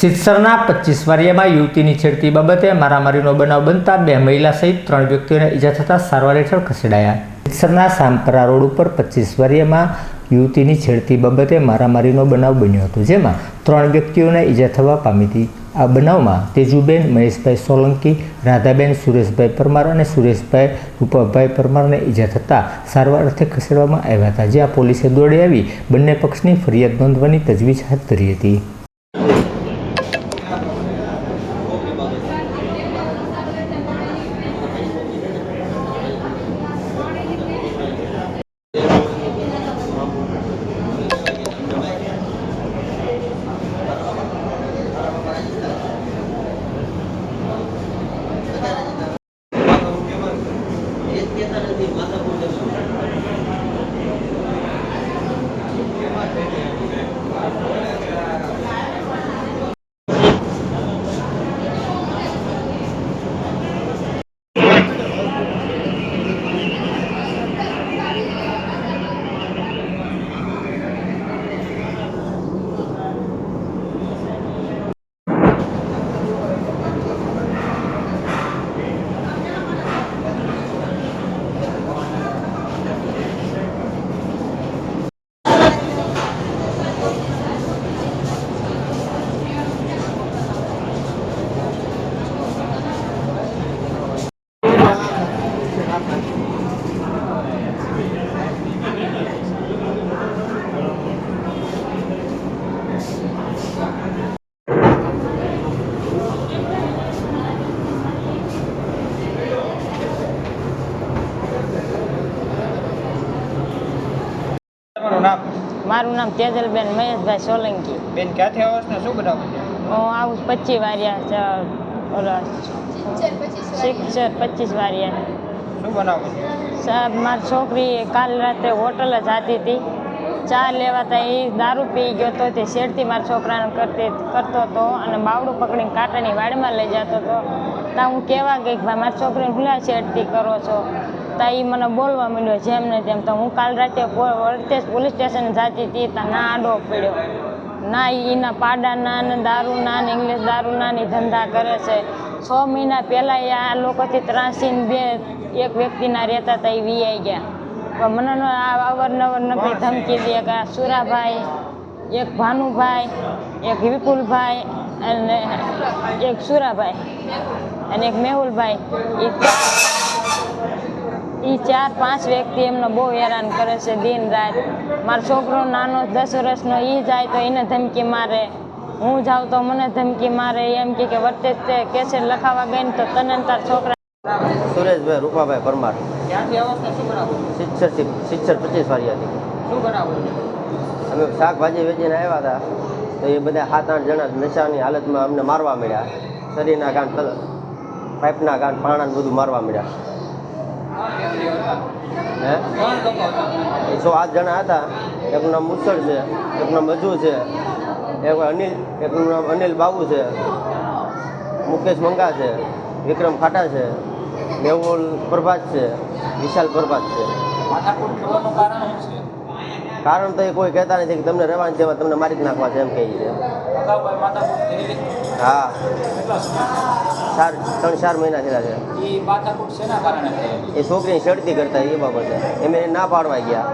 સિત્સરના પચીસ વારિયામાં યુવતીની છેડતી બાબતે મારામારીનો બનાવ બનતા બે મહિલા સહિત ત્રણ વ્યક્તિઓને ઈજા થતાં સારવાર હેઠળ ખસેડાયા. સિત્સરના સામપરા રોડ ઉપર પચીસ વારિયામાં યુવતીની છેડતી બાબતે મારામારીનો બનાવ બન્યો હતો, જેમાં ત્રણ વ્યક્તિઓને ઈજા થવા પામી હતી. આ બનાવમાં તેજુબેન, મહેશભાઈ સોલંકી, રાધાબેન, સુરેશભાઈ પરમાર અને સુરેશભાઈ રૂપાભાઈ પરમારને ઈજા થતાં સારવાર અર્થે ખસેડવામાં આવ્યા હતા, જ્યાં પોલીસે દોડી આવી બંને પક્ષની ફરિયાદ નોંધવાની તજવીજ હાથ ધરી હતી તમારું નામ મારું નામ તેજલબેન મહેશભાઈ સોલંકી. બેન ક્યાંથી આવો છો શું બનાવો હું આવું પચીસ વારિયા ઓલા શિક્ષર પચીસ વારિયા. શું બનાવો? સાહેબ મારી છોકરી કાલ રાતે હોટલ જ હતી હતી. ચા લેવા તા એ દારૂ પી ગયો તો તે શેડથી મારા છોકરાને કરતી કરતો હતો અને બાવડું પકડીને કાંટાની વાડમાં લઈ જતો હતો ત્યાં હું કહેવા ગઈ કે ભાઈ મારી છોકરીને ભૂલા શેડથી કરો છો? તા એ મને બોલવા માંડ્યો જેમ ને તેમ. તો હું કાલ રાતે પો- પોલીસ સ્ટેશન જાતી હતી, ત્યાં ના આડો પડ્યો. ના એના પાડાના ને દારૂના ને ઇંગ્લિશ દારૂના ને ધંધા કરે છે. છ મહિના પહેલાં એ આ લોકોથી ત્રાસીને બે, એક વ્યક્તિના રહેતા હતા એ વીઆઈ ગયા. પણ મને આ અવારનવાર નકરી ધમકી દે કે આ સુરાભાઈ, એક ભાનુભાઈ, એક વિપુલભાઈ અને એક સુરાભાઈ અને એક મેહુલભાઈ. એ એ ચાર પાંચ વ્યક્તિ એમને બહુ હેરાન કરે છે દિન રાત. મારો છોકરો નાનો દસ વર્ષનો એ જાય તો એને ધમકી મારે. હું જાઉં તો મને ધમકી મારે. એમ કે કે વર્તે તે કેસેટ લખાવા ગઈ ને તો તને તાર છોકરા સુરેશભાઈ રૂપાભાઈ પરમાર. ક્યાંથી આવો છો ને શું બનાવો છો? શિક્ષર શિક્ષર પચીસ વાળી હતી અમે શાકભાજી વેચીને આવ્યા હતા. તો એ બધા સાત આઠ જણા નશાની હાલતમાં અમને મારવા મળ્યા. શરીરના કાન પાઇપના કાન પાણાને બધું મારવા મળ્યા. હે? સો આઠ જણા હતા. એકનું નામ મુસળ છે એકનું નામ મજુ છે એક અનિલ એકનું નામ અનિલ બાબુ છે મુકેશ મંગા છે વિક્રમ ખાટા છે મેહુલ પ્રભાત છે વિશાલ પ્રભાત છે. કારણ શું છે? કારણ તો એ કોઈ કહેતા નથી કે તમને રહેવાનું છે તમને મારી જ નાખવા છે એમ કહે છે. હા. ચાર, ત્રણ, ચાર મહિના થયેલા છે? એ છોકરીની શરતી કરતા એ બાબતે. એમ એને ના પાડવા ગયા.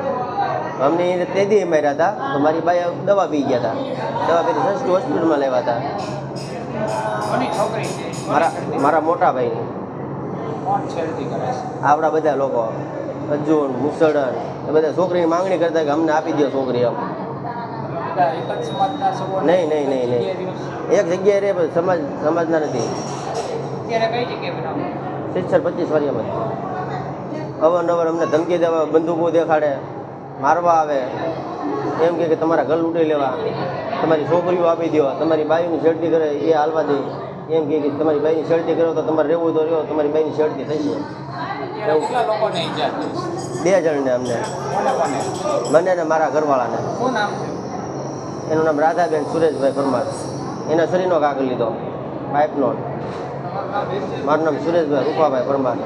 અમને એને તેદી માર્યા હતા, તો મારી બાઈ દવા પી ગયા હતા. દવા પીને સંસ્કૃત હોસ્પિટલમાં લેવા હતા? મારા મોટા ભાઈ કોણ છેડતી કરે છે આપણા બધા લોકો અજ્જુન મુસળન એ બધા છોકરીની માંગણી કરતા કે અમને આપી દો છોકરી એમ બધા એક જ સમાજના સગો નહીં, નહીં, નહીં, નહીં. એક જગ્યાએ રે સમાજ સમાજના નથી. સિત્સર પચીસ વારિયામાં. અવારનવાર અમને ધમકી દેવા બંદૂકો દેખાડે મારવા આવે. એમ કે તમારા ઘર ઉડી લેવા. તમારી છોકરીઓ આપી દેવા તમારી બાઈની શેરતી કરે એ હાલવા દે. એમ કે તમારી બાઈની શેરતી કરો તો તમારે રહેવું તો રહ્યો તમારી બાઈની શેરતી થઈ જાય બે જણને અમને. મને ને મારા ઘરવાળાને. એનું નામ રાધાબેન સુરેશભાઈ પરમાર. એના શરીરનો કાગળ લીધો. પાઇપનો. મારું નામ સુરેશભાઈ રૂપાભાઈ પરમાર.